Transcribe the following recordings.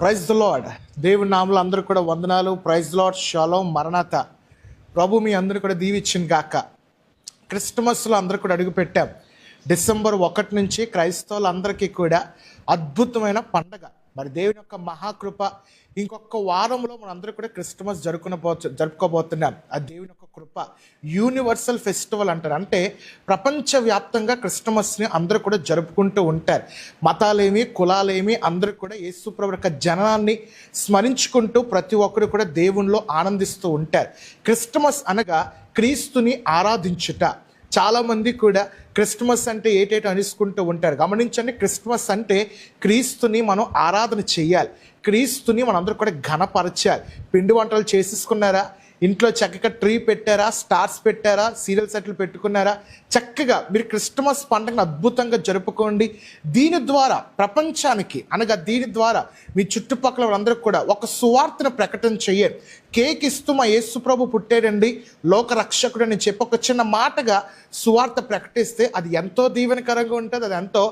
Praise lord దేవుని నామలు అందరూ కూడా వందనాలు. ప్రైజ్ లాడ్ షాలో మరణాత ప్రభు మీ అందరూ కూడా దీవిచ్చింది గాక. క్రిస్టమస్లో అందరూ కూడా అడుగుపెట్టాం. డిసెంబర్ ఒకటి నుంచి క్రైస్తవులందరికీ కూడా అద్భుతమైన పండగ. మరి దేవుని యొక్క మహాకృప ఇంకొక వారంలో మనం అందరూ కూడా క్రిస్టమస్ జరుపుకునబో జరుపుకోబోతున్నాం. ఆ దేవుని యొక్క కృప యూనివర్సల్ ఫెస్టివల్ అంటారు. అంటే ప్రపంచవ్యాప్తంగా క్రిస్టమస్ని అందరూ కూడా జరుపుకుంటూ ఉంటారు. మతాలేమి కులాలేమి అందరూ కూడా యేసుప్రభు యొక్క జననాన్ని స్మరించుకుంటూ ప్రతి ఒక్కరు కూడా దేవునిలో ఆనందిస్తూ ఉంటారు. క్రిస్టమస్ అనగా క్రీస్తుని ఆరాధించుట. చాలామంది కూడా క్రిస్మస్ అంటే ఏటేటో అనుసుకుంటూ ఉంటారు. గమనించండి క్రిస్మస్ అంటే క్రీస్తుని మనం ఆరాధన చేయాలి. క్రీస్తుని మనందరూ కూడా ఘనపరచాలి. పిండి వంటలు చేసేసుకున్నారా? ఇంట్లో చక్కగా ట్రీ పెట్టారా స్టార్స్ పెట్టారా సీరియల్ సెట్లు పెట్టుకున్నారా? చక్కగా మీరు క్రిస్టమస్ పండుగను అద్భుతంగా జరుపుకోండి. దీని ద్వారా ప్రపంచానికి అనగా దీని ద్వారా మీ చుట్టుపక్కల వాళ్ళందరూ కూడా ఒక సువార్తను ప్రకటన చేయరు కేక్ ఇస్తూ మా యేసు ప్రభు పుట్టాడండి. లోక రక్షకుడు అని చెప్పి ఒక చిన్న మాటగా సువార్త ప్రకటిస్తే అది ఎంతో దీవెనకరంగా ఉంటుంది అది ఎంతో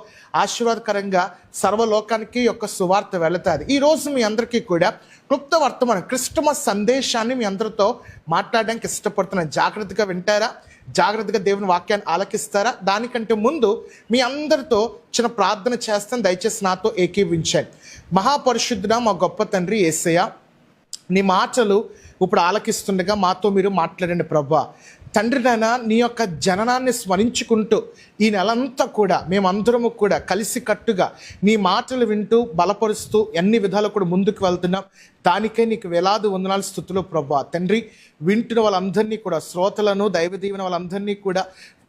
ఆశీర్వాదకరంగా సర్వలోకానికి యొక్క సువార్త వెళుతుంది. ఈ రోజు మీ అందరికీ కూడా క్లుప్త వర్తమానం క్రిస్టమస్ సందేశాన్ని మీ అందరితో మాట్లాడడానికి ఇష్టపడుతున్నాను జాగ్రత్తగా వింటారా? జాగ్రత్తగా దేవుని వాక్యాన్ని ఆలకిస్తారా? దానికంటే ముందు మీ అందరితో చిన్న ప్రార్థన చేస్తాను. దయచేసి నాతో ఏకీవించండి మహాపరిశుద్ధుడ మా గొప్ప తండ్రి ఏసయ్య నీ మాటలు ఇప్పుడు ఆలకిస్తుండగా మాతో మీరు మాట్లాడండి ప్రభా. తండ్రి నాయన నీ యొక్క జననాన్ని స్మరించుకుంటూ ఈ నెలంతా కూడా మేమందరము కూడా కలిసి కట్టుగా నీ మాటలు వింటూ బలపరుస్తూ ఎన్ని విధాలు కూడా ముందుకు వెళ్తున్నాం. దానికే నీకు వేలాది వందనాలు స్థుతులు ప్రభా. తండ్రి వింటున్న వాళ్ళందరినీ కూడా శ్రోతలను దైవ దీవెన వాళ్ళందరినీ కూడా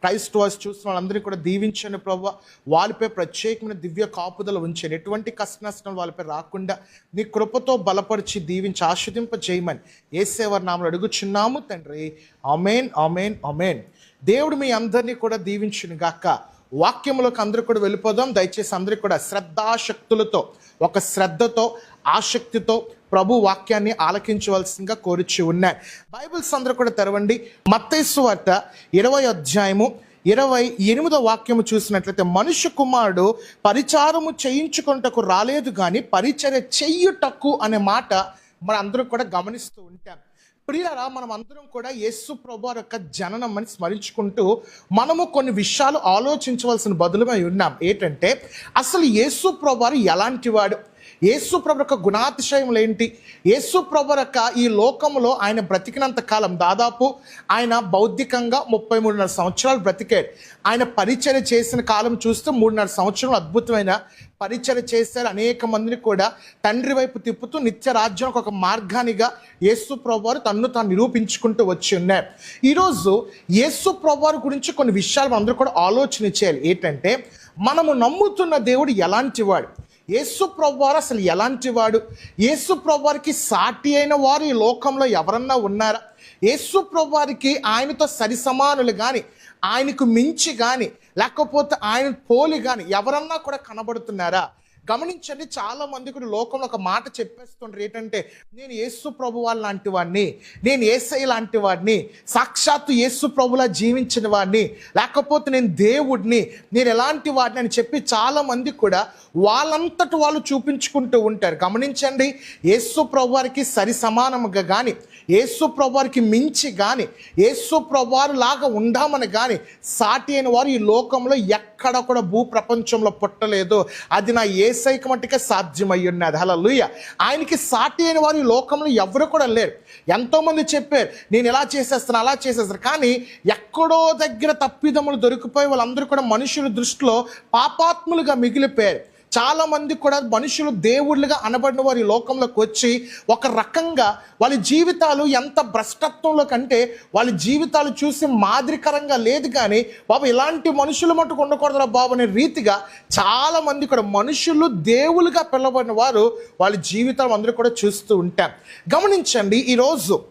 క్రైస్తవర్స్ చూసిన వాళ్ళందరినీ కూడా దీవించండి ప్రభు. వాళ్ళపై ప్రత్యేకమైన దివ్య కాపుదల ఉంచండి. ఎటువంటి కష్ట నష్టం వాళ్ళపై రాకుండా నీ కృపతో బలపరిచి దీవించి ఆస్వాదింప చేయమని ఏసేవారి నామలు అడుగుచున్నాము తండ్రి. అమేన్ అమేన్ అమేన్ దేవుడు మీ అందరినీ కూడా దీవించును గాక. వాక్యములకు అందరూ కూడా వెళ్ళిపోదాం. దయచేసి అందరికీ కూడా శ్రద్ధాశక్తులతో ఒక శ్రద్ధతో ఆసక్తితో ప్రభు వాక్యాన్ని ఆలకించవలసిందిగా కోరిచి ఉన్నాయి. బైబిల్స్ అందరూ కూడా తెరవండి. మత్తైసు వార్త ఇరవై అధ్యాయము ఇరవై ఎనిమిదో వాక్యము చూసినట్లయితే మనుష్య కుమారుడు పరిచారము చేయించుకుంటకు రాలేదు కానీ పరిచర్య చెయ్యుటకు అనే మాట మన అందరూ కూడా గమనిస్తూ ఉంటాం. ప్రియులరా మనం అందరం కూడా యేసు ప్రభు యొక్క జననం అని స్మరించుకుంటూ మనము కొన్ని విషయాలు ఆలోచించవలసిన బదులుమై ఉన్నాం. ఏంటంటే అసలు యేసు ప్రభు ఎలాంటి వాడు? యేసు ప్రభు యొక్క గుణాతిశయములు ఏంటి? యేసు ప్రభు యొక్క ఈ లోకంలో ఆయన బ్రతికినంత కాలం దాదాపు ఆయన బౌద్ధికంగా ముప్పై మూడున్నర సంవత్సరాలు బ్రతికాడు. ఆయన పరిచయం చేసిన కాలం చూస్తే మూడున్నర సంవత్సరాలు అద్భుతమైన పరిచయం చేశారు. అనేక మందిని కూడా తండ్రి వైపు తిప్పుతూ నిత్య రాజ్యం ఒక మార్గానిగా యేసు ప్రభువారు తన్ను తాను నిరూపించుకుంటూ వచ్చి ఉన్నారు. ఈరోజు యేసు ప్రభువారు గురించి కొన్ని విషయాలు అందరూ కూడా ఆలోచన చేయాలి. ఏంటంటే మనము నమ్ముతున్న దేవుడు ఎలాంటి వాడు? యేసు ప్రభువారు అసలు ఎలాంటి వాడు? యేసు ప్రభువారికి సాటి అయిన వారు ఈ లోకంలో ఎవరన్నా ఉన్నారా? యేసు ప్రభువారికి ఆయనతో సరి సమానులు కానీ ఆయనకు మించి కానీ లేకపోతే ఆయన పోలి కానీ ఎవరన్నా కూడా కనబడుతున్నారా? గమనించండి చాలా మంది కూడా లోకంలో ఒక మాట చెప్పేస్తుంటారు ఏంటంటే నేను యేసు ప్రభు లాంటి వాడిని నేను ఏసై లాంటి వాడిని సాక్షాత్తు యేసు ప్రభులా జీవించిన వాడిని లేకపోతే నేను దేవుడిని నేను ఎలాంటి వాడిని అని చెప్పి చాలా మంది కూడా వాళ్ళంతటి వాళ్ళు చూపించుకుంటూ ఉంటారు. గమనించండి యేసు ప్రభువారికి సరి సమానముగా కానీ యేసు ప్రభువారికి మించి కానీ యేసు ప్రభువారు లాగా ఉండామని కానీ సాటి అయిన వారు ఈ లోకంలో ఎక్కడ ఎక్కడ కూడా భూ ప్రపంచంలో పుట్టలేదు. అది నా ఏసైక మట్టుకే సాధ్యమై ఉన్నది. అలా లూయ ఆయనకి సాటి అయిన వారు ఈ లోకంలో ఎవరు కూడా లేరు. ఎంతోమంది చెప్పారు నేను ఎలా చేసేస్తాను అలా చేసేస్తాను. కానీ ఎక్కడో దగ్గర తప్పిదములు దొరికిపోయి వాళ్ళందరూ కూడా మనుషుల దృష్టిలో పాపాత్ములుగా మిగిలిపోయారు. చాలా మంది కూడా మనుషులు దేవుళ్ళుగా అనబడిన వారి లోకంలోకి వచ్చి ఒక రకంగా వాళ్ళ జీవితాలు ఎంత భ్రష్టత్వంలో కంటే వాళ్ళ జీవితాలు చూసి మాదిరికరంగా లేదు కానీ బాబు ఇలాంటి మనుషులు మటుకు ఉండకూడదురా బాబు అనే రీతిగా చాలా మంది కూడా మనుషులు దేవులుగా పిలవబడిన వారు వాళ్ళ జీవితాలు అందరూ కూడా చూస్తూ ఉంటారు. గమనించండి ఈరోజు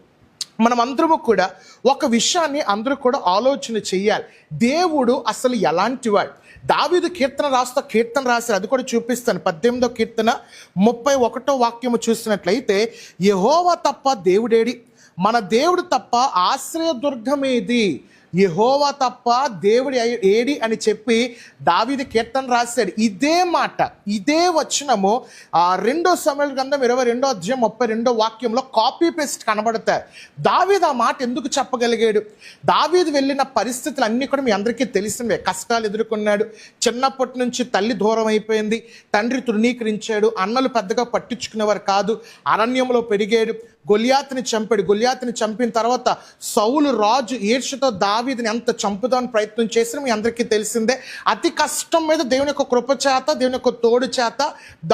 మనం అందరము కూడా ఒక విషయాన్ని అందరూ కూడా ఆలోచన చేయాలి. దేవుడు అసలు ఎలాంటి వాడు? దావీదు కీర్తన రాస్తా కీర్తన రాశారు. అది కూడా చూపిస్తాను. పద్దెనిమిదో కీర్తన ముప్పై ఒకటో వాక్యము చూసినట్లయితే యహోవా తప్ప దేవుడేడి. మన దేవుడు తప్ప ఆశ్రయ దుర్గమేది యహోవా తప్ప దేవుడి ఏడి అని చెప్పి దావిది కీర్తన రాశాడు. ఇదే మాట ఇదే వచనము ఆ రెండో సమయాల గ్రంథం ఇరవై రెండో అధ్యాయం ముప్పై రెండో వాక్యంలో కాపీ పేస్ట్ కనబడతాయి. దావీద్ ఆ మాట ఎందుకు చెప్పగలిగాడు? దావీదు వెళ్ళిన పరిస్థితులు అన్నీ కూడా మీ అందరికీ తెలిసినవే. కష్టాలు ఎదుర్కొన్నాడు. చిన్నప్పటి నుంచి తల్లి దూరం అయిపోయింది. తండ్రి తృణీకరించాడు. అన్నలు పెద్దగా పట్టించుకునేవారు కాదు. అరణ్యంలో పెరిగాడు. గొలియాతుని చంపాడు. గొలియాతుని చంపిన తర్వాత సౌలు రాజు ఈర్షతో దావీదిని ఎంత చంపుదామని ప్రయత్నం చేసిన మీ అందరికీ తెలిసిందే. అతి కష్టం మీద దేవుని యొక్క కృప చేత దేవుని యొక్క తోడు చేత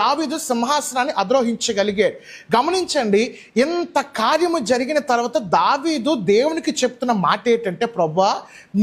దావీదు సింహాసనాన్ని అద్రోహించగలిగాడు గమనించండి ఇంత కార్యము జరిగిన తర్వాత దావీదు దేవునికి చెప్తున్న మాట ఏంటంటే ప్రభా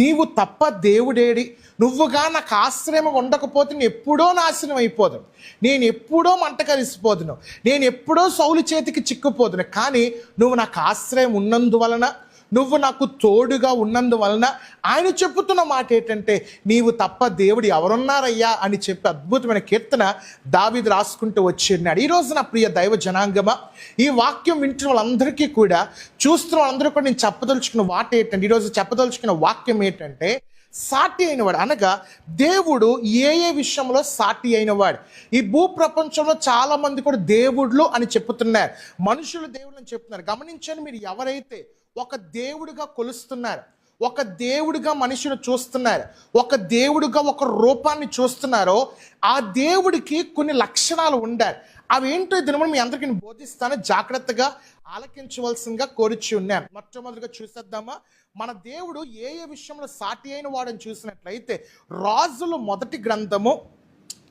నీవు తప్ప దేవుడేడి. నువ్వుగా నాకు ఆశ్రయం ఉండకపోతే నేను ఎప్పుడో నాశనం అయిపోదు నేను ఎప్పుడో మంట కలిసిపోదును నేను ఎప్పుడో సౌలు చేతికి చిక్కుపోదును. కానీ నువ్వు నాకు ఆశ్రయం ఉన్నందువలన నువ్వు నాకు తోడుగా ఉన్నందువలన ఆయన చెప్పుతున్న మాట ఏంటంటే నీవు తప్ప దేవుడు ఎవరున్నారయ్యా? అని చెప్పి అద్భుతమైన కీర్తన దావిది రాసుకుంటూ వచ్చిన్నాడు ఈ రోజు నా ప్రియ దైవ జనాంగమా ఈ వాక్యం వింటున్న వాళ్ళందరికీ కూడా చూస్తున్న వాళ్ళందరూ కూడా నేను చెప్పదలుచుకున్న మాట ఏంటంటే ఈరోజు చెప్పదలుచుకున్న వాక్యం ఏంటంటే సాటి అయినవాడు. అనగా దేవుడు ఏ ఏ విషయంలో సాటి అయినవాడు. ఈ భూ ప్రపంచంలో చాలా మంది కూడా దేవుళ్ళు అని చెప్తున్నారు మనుషులు దేవుడు అని చెప్తున్నారు. గమనించండి మీరు ఎవరైతే ఒక దేవుడిగా కొలుస్తున్నారు ఒక దేవుడిగా మనుషులు చూస్తున్నారు ఒక దేవుడిగా ఒక రూపాన్ని చూస్తున్నారో ఆ దేవుడికి కొన్ని లక్షణాలు ఉండాలి. అవి ఏంటో ఈ దినమున మీ అందరికీ బోధిస్తాను. జాగ్రత్తగా ఆలకించవలసిందిగా కోరిచి ఉన్నాను. మొట్టమొదటిగా చూసేద్దామా? మన దేవుడు ఏ ఏ విషయంలో సాటి అయిన వాడని చూసినట్లయితే రాజులు మొదటి గ్రంథము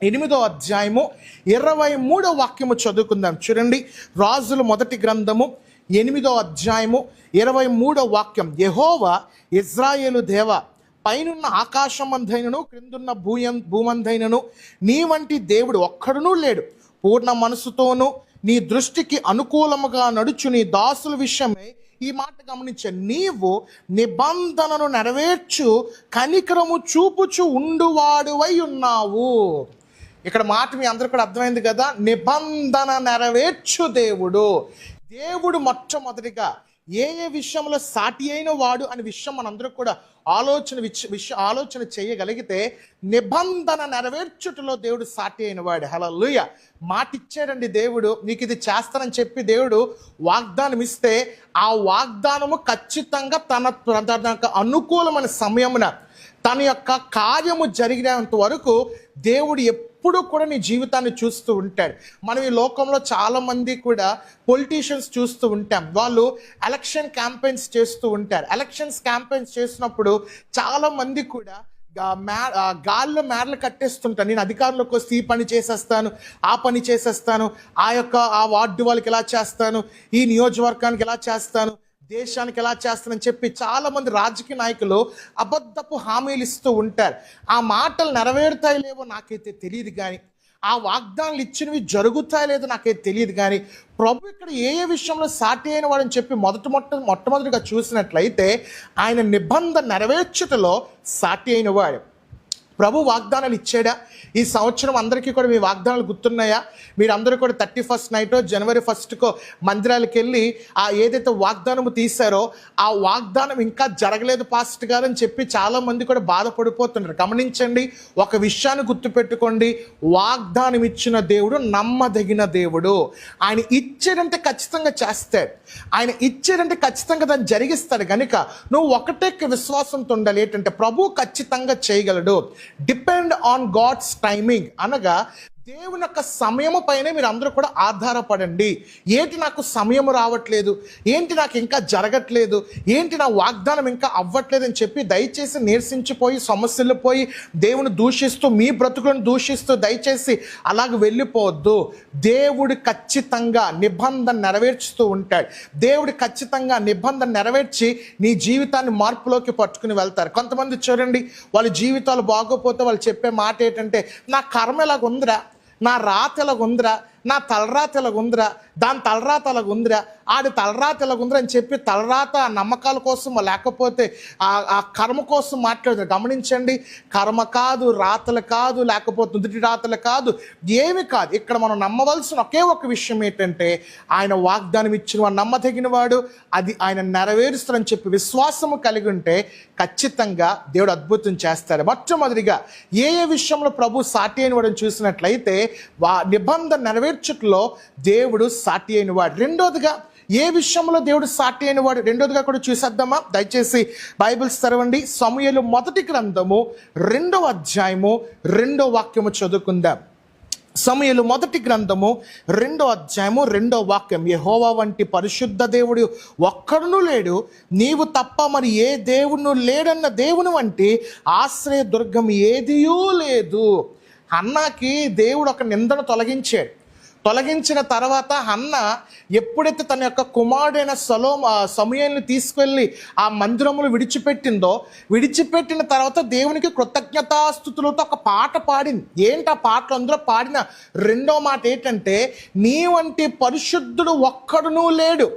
ఎనిమిదో అధ్యాయము ఇరవై మూడో వాక్యము చదువుకుందాం. చూడండి. రాజుల మొదటి గ్రంథము ఎనిమిదో అధ్యాయము ఇరవై మూడో వాక్యం. యహోవా ఇజ్రాయేలు దేవ పైనున్న ఆకాశమందైనను క్రిందున్న భూయం భూమంధైనను నీ వంటి దేవుడు ఒక్కడునూ లేడు. పూర్ణ మనసుతోనూ నీ దృష్టికి అనుకూలముగా నడుచు నీ దాసుల విషయమై ఈ మాట గమనించే. నీవు నిబంధనను నెరవేర్చు కనికరము చూపుచు ఉండువాడువై ఉన్నావు. ఇక్కడ మాట మీ అందరూ కూడా అర్థమైంది కదా? నిబంధన నెరవేర్చు దేవుడు. దేవుడు మొట్టమొదటిగా ఏ ఏ విషయంలో సాటి అయిన వాడు అనే విషయం మనందరూ కూడా ఆలోచన విచ్- విష ఆలోచన చేయగలిగితే నిబంధన నెరవేర్చుటలో దేవుడు సాటి అయిన వాడు హలలుయ మాట మాటిచ్చాడండి దేవుడు. నీకు ఇది చేస్తానని చెప్పి దేవుడు వాగ్దానం ఇస్తే ఆ వాగ్దానము ఖచ్చితంగా తన తనకు అనుకూలమైన సమయమున తన యొక్క కార్యము జరిగినంత వరకు దేవుడు ఎప్పుడు కూడా నీ జీవితాన్ని చూస్తూ ఉంటాడు. మనం ఈ లోకంలో చాలామంది కూడా పొలిటీషియన్స్ చూస్తూ ఉంటాం. వాళ్ళు ఎలక్షన్ క్యాంపెయిన్స్ చేస్తూ ఉంటారు. ఎలక్షన్స్ క్యాంపెయిన్స్ చేసినప్పుడు చాలా మంది కూడా మే గాల్లో మేడలు కట్టేస్తుంటాను నేను అధికారంలోకి వస్తే ఈ పని చేసేస్తాను ఆ పని చేసేస్తాను ఆ యొక్క ఆ వార్డు వాళ్ళకి ఎలా చేస్తాను ఈ నియోజకవర్గానికి ఎలా చేస్తాను దేశానికి ఎలా చేస్తానని చెప్పి చాలా మంది రాజకీయ నాయకులు అబద్ధపు హామీలు ఇస్తూ ఉంటారు. ఆ మాటలు నెరవేరుతాయి లేవో నాకైతే తెలియదు కానీ ఆ వాగ్దానాలు ఇచ్చినవి జరుగుతాయో లేదో నాకైతే తెలియదు కానీ ప్రభు ఇక్కడ ఏ ఏ విషయంలో సాటి అయిన వాడని చెప్పి మొదట మొట్ట మొట్టమొదటిగా చూసినట్లయితే ఆయన నిబంధన నెరవేర్చుటలో సాటి అయిన వాడు. ప్రభు వాగ్దానాలు ఇచ్చాడా? ఈ సంవత్సరం అందరికీ కూడా మీ వాగ్దానాలు గుర్తున్నాయా? మీరు అందరూ కూడా థర్టీ ఫస్ట్ నైటో జనవరి ఫస్ట్కో మందిరాలకు వెళ్ళి ఆ ఏదైతే వాగ్దానము తీశారో ఆ వాగ్దానం ఇంకా జరగలేదు పాస్ట్ గారు అని చెప్పి చాలా మంది కూడా బాధపడిపోతున్నారు. గమనించండి ఒక విషయాన్ని గుర్తుపెట్టుకోండి. వాగ్దానం ఇచ్చిన దేవుడు నమ్మదగిన దేవుడు. ఆయన ఇచ్చాడంటే ఖచ్చితంగా చేస్తాడు. ఆయన ఇచ్చాడంటే ఖచ్చితంగా దాన్ని జరిగిస్తాడు. కనుక నువ్వు ఒకటే విశ్వాసంతో ఉండాలి. ఏంటంటే ప్రభు ఖచ్చితంగా చేయగలడు. డిపెండ్ ఆన్ గాడ్స్ టైమింగ్ అనగా దేవుని యొక్క సమయము పైనే మీరు అందరూ కూడా ఆధారపడండి. ఏంటి నాకు సమయం రావట్లేదు? ఏంటి నాకు ఇంకా జరగట్లేదు? ఏంటి నా వాగ్దానం ఇంకా అవ్వట్లేదు అని చెప్పి దయచేసి నీరసించిపోయి సమస్యలు పోయి దేవుని దూషిస్తూ మీ బ్రతుకులను దూషిస్తూ దయచేసి అలాగ వెళ్ళిపోవద్దు. దేవుడు ఖచ్చితంగా నిబంధన నెరవేర్చుతూ ఉంటాడు. దేవుడు ఖచ్చితంగా నిబంధన నెరవేర్చి నీ జీవితాన్ని మార్పులోకి పట్టుకుని వెళ్తారు. కొంతమంది చూడండి వాళ్ళ జీవితాలు బాగోపోతే వాళ్ళు చెప్పే మాట ఏంటంటే నా కర్మ ఎలాగ ఉందిరా నా రాతల గుంద్ర ఉందిరా నా తలరాత ఇలాగుందిరా దాని తలరాత అలాగుందిరా ఆడి తలరాత ఇలాగుందిరా అని చెప్పి తలరాత ఆ నమ్మకాల కోసం లేకపోతే ఆ కర్మ కోసం మాట్లాడుతారు గమనించండి. కర్మ కాదు రాతలు కాదు లేకపోతే నుదుటి రాతలు కాదు ఏమి కాదు. ఇక్కడ మనం నమ్మవలసిన ఒకే ఒక విషయం ఏంటంటే ఆయన వాగ్దానం ఇచ్చిన వాడు నమ్మదగిన వాడు అది ఆయన నెరవేరుస్తారని చెప్పి విశ్వాసము కలిగి ఉంటే ఖచ్చితంగా దేవుడు అద్భుతం చేస్తాడు. మొట్టమొదటిగా ఏ ఏ విషయంలో ప్రభు సాటి అయిన వాడిని చూసినట్లయితే వా నిబంధన నెరవేరు నెరవేర్చుట్లో దేవుడు సాటి అయిన వాడు రెండోదిగా ఏ విషయంలో దేవుడు సాటి అయిన వాడు రెండోదిగా కూడా చూసేద్దామా? దయచేసి బైబిల్స్ తెరవండి. సమయలు మొదటి గ్రంథము రెండవ అధ్యాయము రెండో వాక్యము చదువుకుందాం. సమయలు మొదటి గ్రంథము రెండో అధ్యాయము రెండో వాక్యం. యహోవా వంటి పరిశుద్ధ దేవుడు ఒక్కడును లేడు. నీవు తప్ప మరి ఏ దేవుడు లేడన్న దేవుని వంటి ఆశ్రయ దుర్గం ఏదియూ లేదు. అన్నాకి దేవుడు ఒక నిందను తొలగించాడు. తొలగించిన తర్వాత అన్న ఎప్పుడైతే తన యొక్క కుమారుడైన సలో సమయాన్ని తీసుకెళ్ళి ఆ మందిరములు విడిచిపెట్టిందో విడిచిపెట్టిన తర్వాత దేవునికి కృతజ్ఞతాస్థుతులతో ఒక పాట పాడింది. ఏంటి ఆ పాటలు? అందులో పాడిన రెండో మాట ఏంటంటే నీ వంటి పరిశుద్ధుడు ఒక్కడునూ లేడు.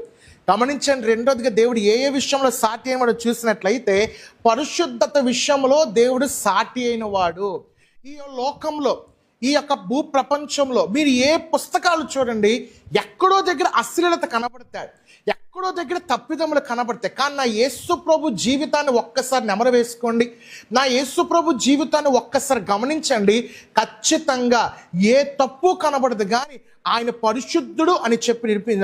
గమనించండి రెండోదిగా దేవుడు ఏ ఏ విషయంలో సాటి అయినవాడు చూసినట్లయితే పరిశుద్ధత విషయంలో దేవుడు సాటి అయిన వాడు. ఈ లోకంలో ఈ యొక్క భూ ప్రపంచంలో మీరు ఏ పుస్తకాలు చూడండి ఎక్కడో దగ్గర అశ్లీలత కనబడతాయి. ఎక్కడో దగ్గర తప్పిదములు కనబడతాయి. కానీ నా యేసు ప్రభు జీవితాన్ని ఒక్కసారి నెమర వేసుకోండి. నా యేసు ప్రభు జీవితాన్ని ఒక్కసారి గమనించండి. ఖచ్చితంగా ఏ తప్పు కనబడదు కానీ ఆయన పరిశుద్ధుడు అని చెప్పి నిరూపి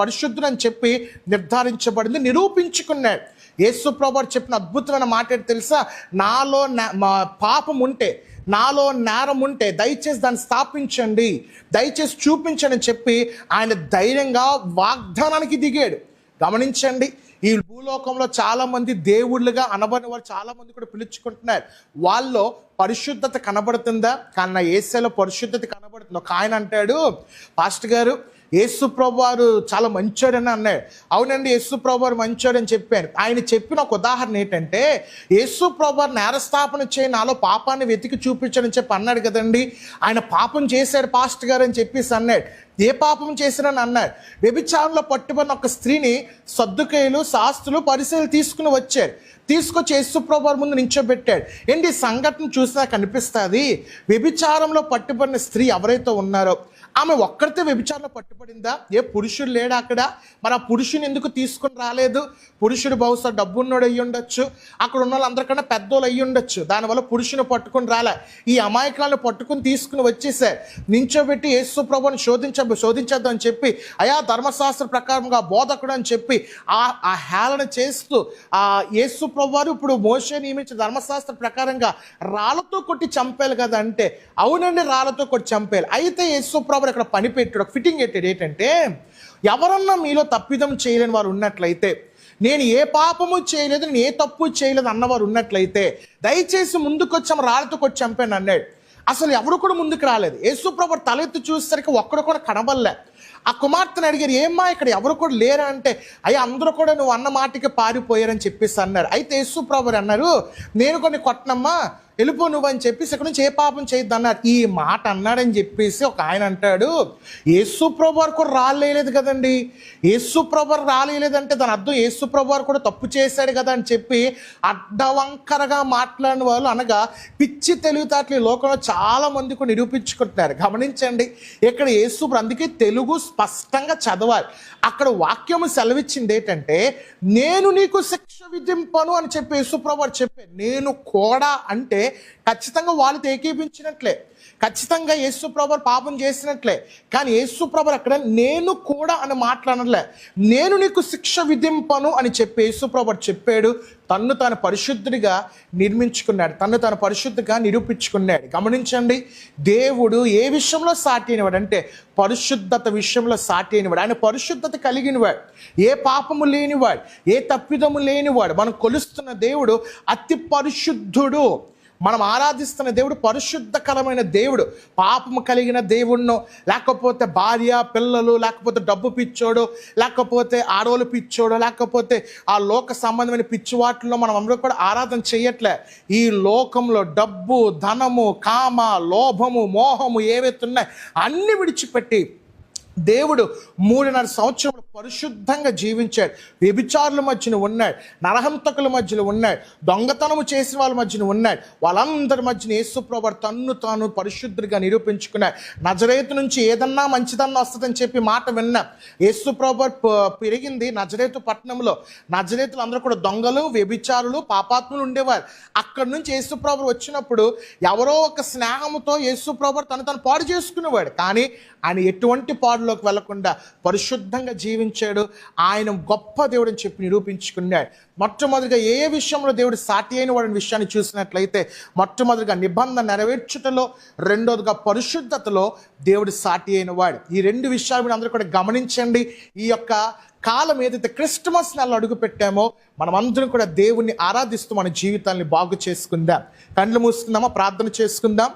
పరిశుద్ధుడు అని చెప్పి నిర్ధారించబడింది నిరూపించుకున్నాడు యేసు ప్రభు చెప్పిన అద్భుతమైన మాట తెలుసా? నాలో మా పాపం ఉంటే నాలో నేరం ఉంటే దయచేసి దాన్ని స్థాపించండి. దయచేసి చూపించండి అని చెప్పి ఆయన ధైర్యంగా వాగ్దానానికి దిగాడు. గమనించండి ఈ భూలోకంలో చాలా మంది దేవుళ్ళుగా అనబడిన వారు చాలా మంది కూడా పిలుచుకుంటున్నారు. వాళ్ళలో పరిశుద్ధత కనబడుతుందా? కానీ నా ఏసేలో పరిశుద్ధత కనబడుతుంది? ఒక ఆయన అంటాడు పాస్టర్ గారు యేసు వారు చాలా మంచోడని అన్నాడు. అవునండి యేసు ప్రభు వారు మంచోడని చెప్పాను. ఆయన చెప్పిన ఒక ఉదాహరణ ఏంటంటే యేసు వారు నేరస్థాపన చేయి నాలో పాపాన్ని వెతికి చూపించని చెప్పి అన్నాడు కదండి. ఆయన పాపం చేశాడు పాస్ట్ గారు అని చెప్పేసి అన్నాడు. ఏ పాపం చేసినని అన్నాడు. వ్యభిచారంలో పట్టుబడిన ఒక స్త్రీని సర్దుకేయులు శాస్త్రులు పరిశీలి తీసుకుని వచ్చారు. తీసుకొచ్చి యేసుప్రభు ముందు నించోబెట్టాడు. ఏంటి? సంఘటన చూసినా కనిపిస్తుంది. వ్యభిచారంలో పట్టుబడిన స్త్రీ ఎవరైతే ఉన్నారో ఆమె ఒక్కరితే వ్యభిచారంలో పట్టుబడిందా? ఏ పురుషుడు లేడా అక్కడ? మరి ఆ పురుషుని ఎందుకు తీసుకుని రాలేదు? పురుషుడు బహుశా డబ్బున్నోడు అయ్యి ఉండొచ్చు. అక్కడ ఉన్న వాళ్ళందరికన్నా పెద్దోళ్ళు అయ్యి ఉండొచ్చు. దానివల్ల పురుషుని పట్టుకుని రాలే. ఈ అమాయకులను పట్టుకుని తీసుకుని వచ్చేసారు నించోబెట్టి యేసు ప్రభుని శోధించ శోధించేద్దామని చెప్పి అయా ధర్మశాస్త్ర ప్రకారంగా బోధకుడు అని చెప్పి ఆ ఆ హేళన చేస్తూ ఆ యేసు ప్రభువారు ఇప్పుడు మోసే నియమించిన ధర్మశాస్త్ర ప్రకారంగా రాళ్ళతో కొట్టి చంపేయాలి కదా అంటే అవునండి రాళ్ళతో కొట్టి చంపేయాలి అయితే యేసు ప్రభు ఇక్కడ పని పెట్టాడు ఫిట్టింగ్ పెట్టాడు. ఏంటంటే ఎవరన్నా మీలో తప్పిదం చేయలేని వారు ఉన్నట్లయితే నేను ఏ పాపము చేయలేదు నేను ఏ తప్పు చేయలేదు అన్నవారు ఉన్నట్లయితే దయచేసి ముందుకొచ్చాము రాళ్ళతో కొట్టి చంపాను అన్నాడు. అసలు ఎవరు కూడా ముందుకు రాలేదు. యేసుప్రభు తలెత్తి చూసేసరికి ఒక్కడు కూడా కనబడలే. ఆ కుమార్తెను అడిగారు ఏమ్మా ఇక్కడ ఎవరు కూడా లేరా? అంటే అయ్యా అందరూ కూడా నువ్వు అన్న మాటకి పారిపోయారని చెప్పేసి అన్నారు. అయితే యేసుప్రభు అన్నారు నేను కొన్ని కొట్టనమ్మా వెళ్ళిపో నువ్వు అని చెప్పేసి ఇక్కడ నుంచి ఏ పాపం చేయొద్దు అన్నారు. ఈ మాట అన్నాడని చెప్పేసి ఒక ఆయన అంటాడు యేసు ప్రభు వారు కూడా రాలేయలేదు కదండి. యేసు ప్రభు వారు రాలేదంటే దాని అర్థం యేసు ప్రభు వారు కూడా తప్పు చేశాడు కదా అని చెప్పి అడ్డవంకరగా మాట్లాడిన వాళ్ళు అనగా పిచ్చి తెలివితేటలు ఈ లోకంలో చాలామంది కూడా నిరూపించుకుంటున్నారు. గమనించండి ఇక్కడ యేసు అందుకే తెలుగు స్పష్టంగా చదవాలి. అక్కడ వాక్యము సెలవిచ్చింది ఏంటంటే నేను నీకు శిక్ష విధింపను అని చెప్పి యేసుప్రభు వారు చెప్పారు. నేను కూడా అంటే ఖచ్చితంగా వాళ్ళతో ఏకీపించినట్లే ఖచ్చితంగా యేసుప్రభు పాపం చేసినట్లే. కానీ యేసుప్రభు అక్కడ నేను కూడా అని మాట్లాడలే నేను నీకు శిక్ష విధింపను అని చెప్పి యేసుప్రభు చెప్పాడు. తన్ను తాను పరిశుద్ధుడిగా నిర్మించుకున్నాడు. తన్ను తాను పరిశుద్ధిగా నిరూపించుకున్నాడు. గమనించండి దేవుడు ఏ విషయంలో సాటి అయినవాడు అంటే పరిశుద్ధత విషయంలో సాటి అయినవాడు. ఆయన పరిశుద్ధత కలిగినవాడు. ఏ పాపము లేనివాడు ఏ తప్పిదము లేనివాడు. మనం కొలుస్తున్న దేవుడు అతి పరిశుద్ధుడు. మనం ఆరాధిస్తున్న దేవుడు పరిశుద్ధకరమైన దేవుడు. పాపము కలిగిన దేవుణ్ణో లేకపోతే భార్య పిల్లలు లేకపోతే డబ్బు పిచ్చోడు లేకపోతే ఆడవాళ్ళు పిచ్చోడు లేకపోతే ఆ లోక సంబంధమైన పిచ్చివాట్లో మనం అందరూ కూడా ఆరాధన చేయట్లే. ఈ లోకంలో డబ్బు ధనము కామ లోభము మోహము ఏవైతే ఉన్నాయో అన్ని విడిచిపెట్టి దేవుడు మూడున్నర సంవత్సరాలు పరిశుద్ధంగా జీవించాడు. వ్యభిచారుల మధ్యన ఉన్నాడు. నరహంతకుల మధ్యలో ఉన్నాడు. దొంగతనము చేసిన వాళ్ళ మధ్యన ఉన్నాడు. వాళ్ళందరి మధ్యన యేసుప్రభు తన్ను తాను పరిశుద్ధుడిగా నిరూపించుకున్నాడు. నజరేతు నుంచి ఏదన్నా మంచిదన్నా వస్తుందని చెప్పి మాట విన్నా. యేసుప్రభు పెరిగింది నజరేతు పట్టణంలో. నజరేతులు అందరూ కూడా దొంగలు వ్యభిచారులు పాపాత్ములు ఉండేవారు. అక్కడి నుంచి యేసుప్రభు వచ్చినప్పుడు ఎవరో ఒక స్నేహంతో యేసుప్రభు తను తను పాడు చేసుకునేవాడు. కానీ ఆయన ఎటువంటి పాడులోకి వెళ్ళకుండా పరిశుద్ధంగా జీవించాడు. ఆయన గొప్ప దేవుడని చెప్పి నిరూపించుకున్నాడు. మొట్టమొదటిగా ఏ ఏ విషయంలో దేవుడు సాటి అయిన వాడిని విషయాన్ని చూసినట్లయితే మొట్టమొదటిగా నిబంధన నెరవేర్చుటలో రెండోదిగా పరిశుద్ధతలో దేవుడు సాటి అయిన వాడు. ఈ రెండు విషయాలు మీరు అందరూ కూడా గమనించండి. ఈ యొక్క కాలం ఏదైతే క్రిస్టమస్ నెలలో అడుగు పెట్టామో మనమందరం కూడా దేవుణ్ణి ఆరాధిస్తూ మన జీవితాన్ని బాగు చేసుకుందాం. కళ్ళు మూసుకుందామా? ప్రార్థన చేసుకుందాం.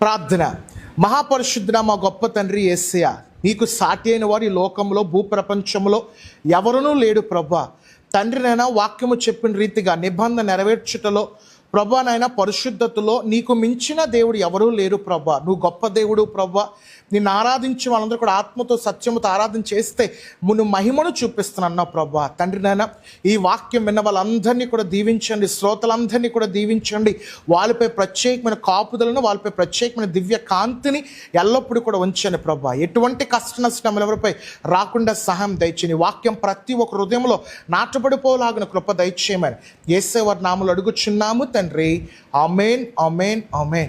ప్రార్థన. మహాపరిశుద్ధుడ మా గొప్ప తండ్రి ఏసయ నీకు సాటి అయిన వారు ఈ లోకంలో భూప్రపంచంలో ఎవరునూ లేడు ప్రభా. తండ్రినైనా వాక్యము చెప్పిన రీతిగా నిబంధన నెరవేర్చుటలో ప్రభా నాయన పరిశుద్ధతలో నీకు మించిన దేవుడు ఎవరూ లేరు ప్రభా. నువ్వు గొప్ప దేవుడు ప్రభా. నిన్ను ఆరాధించి వాళ్ళందరూ కూడా ఆత్మతో సత్యముతో ఆరాధన చేస్తే నువ్వు మహిమను చూపిస్తున్నావు ప్రభా. తండ్రి నాయన ఈ వాక్యం విన్న వాళ్ళందరినీ కూడా దీవించండి. శ్రోతలందరినీ కూడా దీవించండి. వాళ్ళపై ప్రత్యేకమైన కాపుదలను వాళ్ళపై ప్రత్యేకమైన దివ్య కాంతిని ఎల్లప్పుడూ కూడా ఉంచండి ప్రభా. ఎటువంటి కష్ట నష్టములు ఎవరిపై రాకుండా సహాయం దయచేయండి. వాక్యం ప్రతి ఒక్క హృదయంలో నాటబడిపోలాగిన కృప దయచేయమని ఏసేవారి నాములు అడుగుచున్నాము. తండ్రి అమేన్ అమేన్ అమేన్